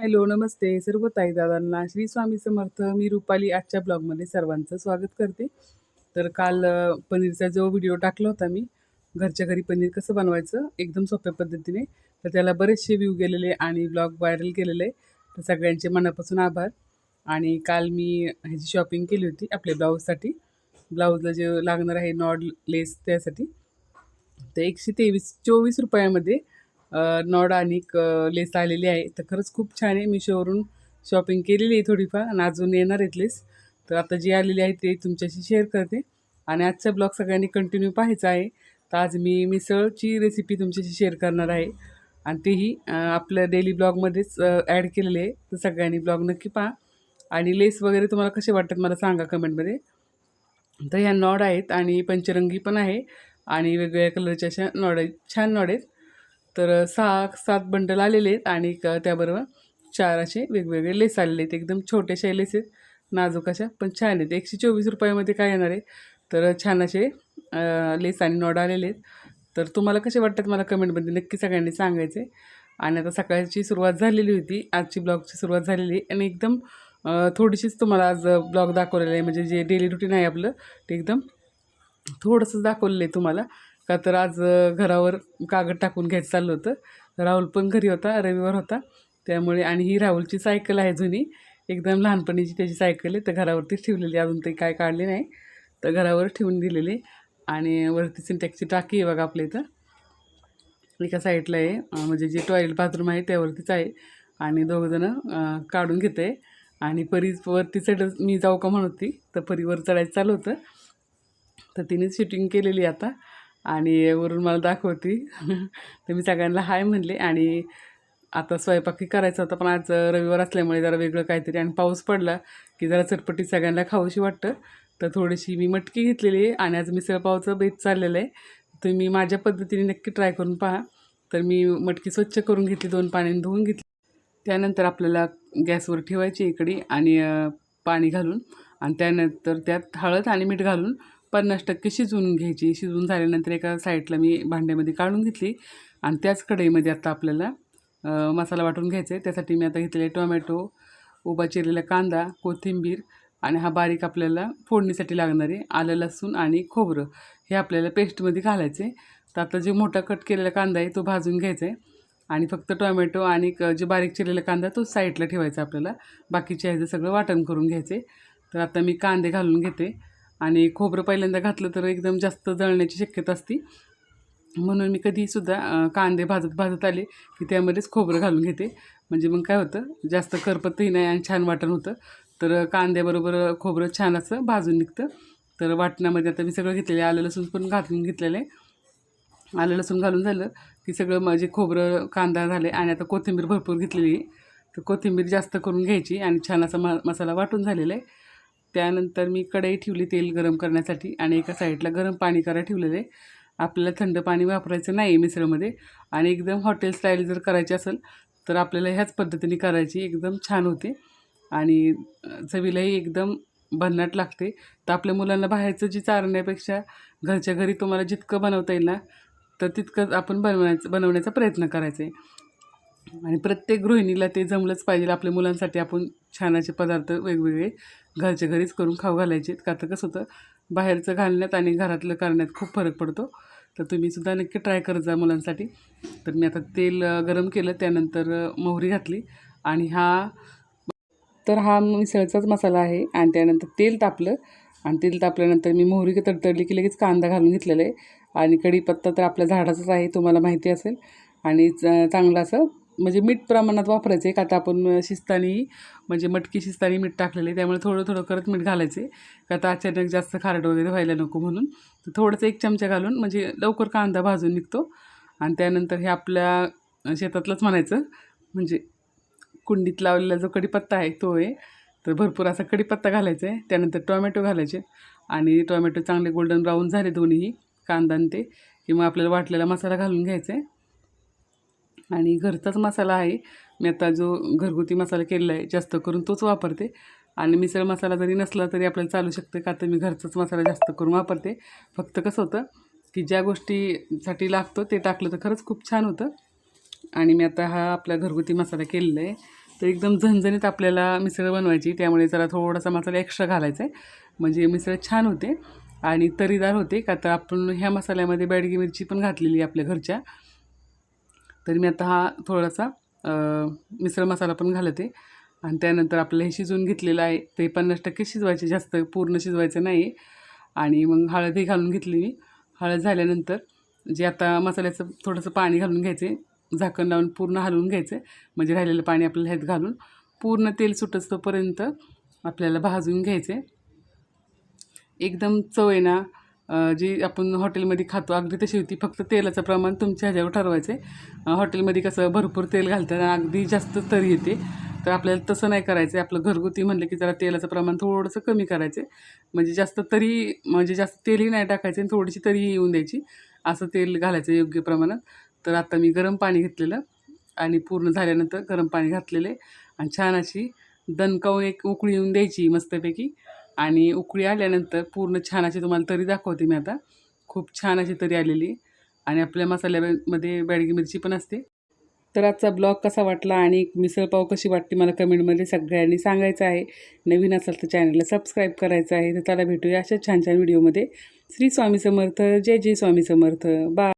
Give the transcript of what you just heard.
Hello नमस्ते सर्व ताईदादांना. श्री स्वामी समर्थ मी रुपाली आजच्या ब्लॉगमध्ये सर्वांचं स्वागत करते. तर काल पनीरचा जो व्हिडिओ टाकला होता मी घरच्या घरी पनीर कसं बनवायचं एकदम सोप्या पद्धतीने तर त्याला बरेचसे व्ह्यू गेलेले आणि ब्लॉग व्हायरल केलेले तर सगळ्यांचे मनापासून आभार. आणि काल मी ह्याची शॉपिंग केली होती आपल्या ब्लाऊजसाठी. ब्लाऊजला जे लागणार आहे नॉड लेस त्यासाठी. तर एकशे तेवीस चोवीस रुपयामध्ये नॉड आणि लेस आलेली आहे. तर खरंच खूप छान आहे. मिशोवरून शॉपिंग केलेली आहे थोडीफार आणि अजून येणार आहेत लेस तर आता जी आलेली आहे ते तुमच्याशी शेअर करते. आणि आजचा ब्लॉग सगळ्यांनी कंटिन्यू पाहायचा आहे. तर आज मी मिसळची रेसिपी तुमच्याशी शेअर करणार आहे. आणि तेही आपल्या डेली ब्लॉगमध्येच ॲड केलेले आहे. तर सगळ्यांनी ब्लॉग नक्की पहा. आणि लेस वगैरे तुम्हाला कसे वाटतात मला सांगा कमेंटमध्ये तर ह्या नॉड आहेत आणि पंचरंगी पण आहे. आणि वेगवेगळ्या कलरच्या अशा नॉड आहेत. छान नॉड आहेत. तर सहा सात बंडल आलेले आहेत आणि त्याबरोबर चार असे वेगवेगळे लेस आलेले आहेत. एकदम छोट्याशा लेस आहेत नाजूक अशा पण छान आहेत. एकशे चोवीस रुपयामध्ये काय येणार आहे? तर छान असे लेस आणि नॉड आलेले आहेत. तर तुम्हाला कसे वाटतात मला कमेंटमध्ये नक्की सगळ्यांनी सांगायचे. आणि आता सकाळची सुरुवात झालेली होती आजची ब्लॉगची सुरुवात झालेली आहे. आणि एकदम थोडीशीच तुम्हाला आज ब्लॉग दाखवलेला आहे. म्हणजे जे डेली रुटीन आहे आपलं ते एकदम थोडंसं दाखवलेलं आहे तुम्हाला. का तर आज घरावर कागद टाकून घ्यायचं चाललं होतं. राहुल पण घरी होता रविवार होता. त्यामुळे आणि ही राहुलची सायकल आहे जुनी. एकदम लहानपणीची त्याची सायकल आहे. तर घरावरतीच ठेवलेली अजून ते काय काढले नाही. तर घरावर ठेवून दिलेली आणि वरती सिंटॅक्सची टाकी आहे बघा आपल्या इथं. एका साईडला आहे. म्हणजे जे टॉयलेट बाथरूम आहे त्यावरतीच आहे. आणि दोघंजणं काढून घेते आणि परी वरती चढ मी जाऊ का म्हणत होती. तर परीवर चढायचं चालू होतं. तर तिने शूटिंग केलेली आता. आणि वरून मला दाखवती. तर मी सगळ्यांना हाय म्हणले आणि आता स्वयंपाकी करायचा होता पण आज रविवार असल्यामुळे जरा वेगळं काहीतरी आणि पाऊस पडला की जरा चटपटी सगळ्यांना खाऊशी वाटतं. तर थोडीशी मी मटकी घेतलेली आहे आणि आज मिसळपावचं बेत चाललेलं आहे. तुम्ही माझ्या पद्धतीने नक्की ट्राय करून पहा. तर मी मटकी स्वच्छ करून घेतली दोन पाण्याने धुवून घेतली. त्यानंतर आपल्याला गॅसवर ठेवायची इकडे आणि पाणी घालून आणि त्यानंतर त्यात हळद आणि मीठ घालून पन्नास टक्के शिजवून घ्यायची. शिजवून झाल्यानंतर एका साईडला मी भांड्यामध्ये काढून घेतली आणि त्याच कढईमध्ये आता आपल्याला मसाला वाटून घ्यायचा आहे. त्यासाठी मी आता घेतलेले टोमॅटो उभा चिरलेला कांदा कोथिंबीर आणि हा बारीक आपल्याला फोडणीसाठी लागणारे आलं लसूण आणि खोबरं हे आपल्याला पेस्टमध्ये घालायचे तर आता जे मोठा कट केलेला कांदा आहे तो भाजून घ्यायचा आहे आणि फक्त टोमॅटो आणि क- जे बारीक चिरलेला कांदा तो साईडला ठेवायचा आपल्याला. बाकीचे ह्याचं सगळं वाटण करून घ्यायचे तर आता मी कांदे घालून घेते. आणि खोबरं पहिल्यांदा घातलं तर एकदम जास्त जळण्याची शक्यता असते. म्हणून मी कधीसुद्धा कांदे भाजत भाजत आले की त्यामध्येच खोबरं घालून घेते. म्हणजे मग काय होतं जास्त करपतही नाही आणि छान वाटण होतं. तर कांद्याबरोबर खोबरं छान असं भाजून निघतं. तर वाटणामध्ये आता मी सगळं घेतलेलं आहे. आलं लसूण पण घालून घेतलेलं आहे. आलं लसूण घालून झालं की सगळं माझे खोबरं कांदा झाले आणि आता कोथिंबीर भरपूर घेतलेली आहे. तर कोथिंबीर जास्त करून घ्यायची आणि छान असा म मसाला वाटून झालेला आहे. त्यानंतर मी कढई ठेवली तेल गरम करण्यासाठी आणि एका साईडला गरम पाणी करायला ठेवलेलं आहे. आपल्याला थंड पाणी वापरायचं नाही मिसळमध्ये आणि एकदम हॉटेल स्टाईल जर करायची असेल तर आपल्याला ह्याच पद्धतीने करायची एकदम छान होते. आणि चवीलाही एकदम भन्नाट लागते. तर आपल्या मुलांना बाहेरचं जी चारण्यापेक्षा घरच्या घरी तुम्हाला जितकं बनवता येईल ना तर तितकंच आपण बनवण्याचं बनवण्याचा प्रयत्न करायचा आहे. आणि प्रत्येक गृहिणीला ते जमलंच पाहिजे. आपल्या मुलांसाठी आपण छानाचे पदार्थ वेगवेगळे घरच्या घरीच करून खाऊ घालायचे. का तर कसं होतं बाहेरचं घालण्यात आणि घरातलं करण्यात खूप फरक पडतो. तर तुम्ही सुद्धा नक्की ट्राय करत जा मुलांसाठी. तर मी आता तेल गरम केलं त्यानंतर मोहरी घातली आणि हा तर हा मिसळचाच मसाला आहे आणि त्यानंतर तेल तापलं. आणि तेल तापल्यानंतर मी मोहरी तडतडली की लगेच कांदा घालून घेतलेला आहे. आणि कढीपत्ता तर आपल्या झाडाचाच आहे तुम्हाला माहिती असेल. आणि च- चांगलं असं म्हणजे मीठ प्रमाणात वापरायचं. आहे का आता आपण शिस्तानी म्हणजे मटकी शिस्तानी मीठ टाकलेलं आहे. त्यामुळे थोडं थोडं करत मीठ घालायचे. का आता अचानक जास्त खारट वगैरे व्हायला नको म्हणून. तर थोडंसं एक चमचा घालून म्हणजे लवकर कांदा भाजून निघतो. आणि त्यानंतर हे आपल्या शेतातलंच म्हणायचं. म्हणजे कुंडीत लावलेला जो कढीपत्ता आहे तो आहे. तर भरपूर असा कढीपत्ता घालायचा आहे. त्यानंतर टोमॅटो घालायचे. आणि टोमॅटो चांगले गोल्डन ब्राऊन झाले दोन्हीही कांदा आणि ते. किंवा आपल्याला वाटलेला मसाला घालून घ्यायचा आहे. आणि घरचाच मसाला आहे. मी आता जो घरगुती मसाला केलेला आहे जास्त करून तोच वापरते. आणि मिसळ मसाला जरी नसला तरी आपल्याला चालू शकते का तर मी घरचाच मसाला जास्त करून वापरते. फक्त कसं होतं की ज्या गोष्टीसाठी लागतो ते टाकलं तर खरंच खूप छान होतं. आणि मी आता हा आपला घरगुती मसाला केलेला आहे. तर एकदम झणझणीत आपल्याला मिसळ बनवायची त्यामुळे जरा थोडासा मसाला एक्स्ट्रा घालायचा आहे. म्हणजे मिसळ छान होते आणि तरीदार होते का तर आपण ह्या मसाल्यामध्ये बॅडगी मिरची पण घातलेली आहे आपल्या घरच्या. तर मी आता हा थोडासा मिसळ मसाला पण घालते. आणि त्यानंतर आपलं हे शिजवून घेतलेलं आहे ते पन्नास टक्के शिजवायचे जास्त पूर्ण शिजवायचं नाही. आणि मग हळदही घालून घेतली मी. हळद झाल्यानंतर जे आता मसाल्याचं थोडंसं पाणी घालून घ्यायचे झाकण लावून पूर्ण हलवून घ्यायचं. म्हणजे राहिलेलं पाणी आपल्याला ह्यात घालून पूर्ण तेल सुटच तोपर्यंत आपल्याला भाजून घ्यायचे. एकदम चव आहे ना जी आपण हॉटेलमध्ये खातो अगदी तशी होती. फक्त तेलाचं प्रमाण तुमच्या ह्याच्यावर ठरवायचं आहे हॉटेलमध्ये कसं भरपूर तेल घालतात आणि अगदी जास्त तरी येते. तर आपल्याला तसं नाही करायचं आहे आपलं घरगुती म्हणलं की जरा तेलाचं प्रमाण थोडंसं कमी करायचं म्हणजे जास्त तरी म्हणजे जास्त तेलही नाही टाकायचं आणि थोडीशी तरी येऊन द्यायची. असं तेल घालायचं योग्य प्रमाणात. तर आता मी गरम पाणी घेतलेलं आणि पूर्ण झाल्यानंतर गरम पाणी घातलेले आणि छान अशी दणकावून एक उकळी येऊन द्यायची मस्तपैकी. आणि उकळी आल्यानंतर पूर्ण छान अशी तुम्हाला तरी दाखवते मी आता. खूप छान अशी तरी आलेली. आणि आपल्या मसाल्यामध्ये बॅडगी मिरची पण असते. तर आजचा ब्लॉग कसा वाटला आणि मिसळपाव कशी वाटते मला कमेंटमध्ये सगळ्यांनी सांगायचं आहे. नवीन असेल तर चॅनलला सबस्क्राईब करायचं आहे. तर त्याला भेटूया अशा छान छान व्हिडिओमध्ये. श्री स्वामी समर्थ. जय जय स्वामी समर्थ. बा